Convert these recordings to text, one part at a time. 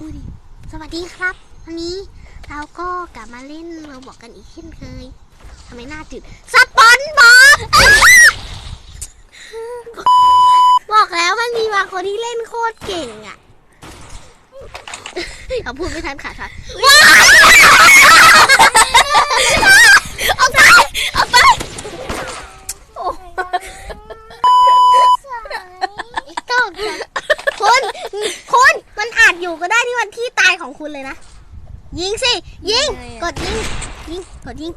สวัสดีครับ วันนี้เราก็กลับมาเล่นเราบอกกันอีกเช่นเคยทำไมหน้าจืดสปอนบอบบอกแล้วมันมีบางคนที่เล่นโคตรเก่งอะเอาพูดไม่ทันขาดทันว้าวออกไปออกไปโอ้ต้องคุณคุณ มันอาจอยู่ก็ได้ที่วันที่ตายของคุณเลยนะ ยิงสิ ยิง กดยิง ยิง กดยิง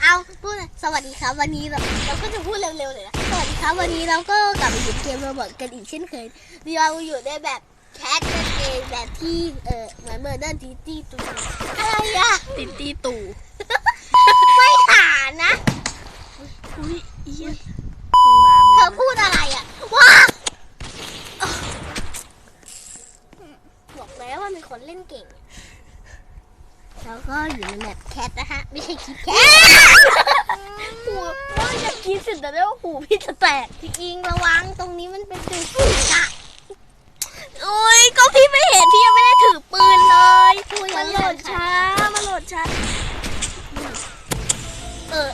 เอาพูดเลยสวัสดีครับวันนี้เราเราก็จะพูดเร็วๆเลยนะ สวัสดีครับวันนี้เราก็กลับมาอยู่เกมโรบอทกันอีกเช่นเคย เราอยู่ในแบบแคทนั่นเองแบบที่เออเหมือนเมอร์เดอร์ทีตี้ตูอะไรอะติดตีตู่ ไม่หานะ อุ้ยเอี้ย เธอพูดอะไรอะ ว้า บอกแล้วว่ามีคนเล่นเก่ง แล้วก็อยู่ในแมปแคทนะฮะ ไม่ใช่คิดแคทหูว่าจะคิดเสร็จแต่แล้วหูพี่จะแตกพี่อิงระวังตรงนี้มันเป็นจุดอะโอ้ยก็พี่ไม่เห็นพี่ยังไม่ได้ถือปืนเลยคุยมันโหลดช้ามันโหลดช้าเออ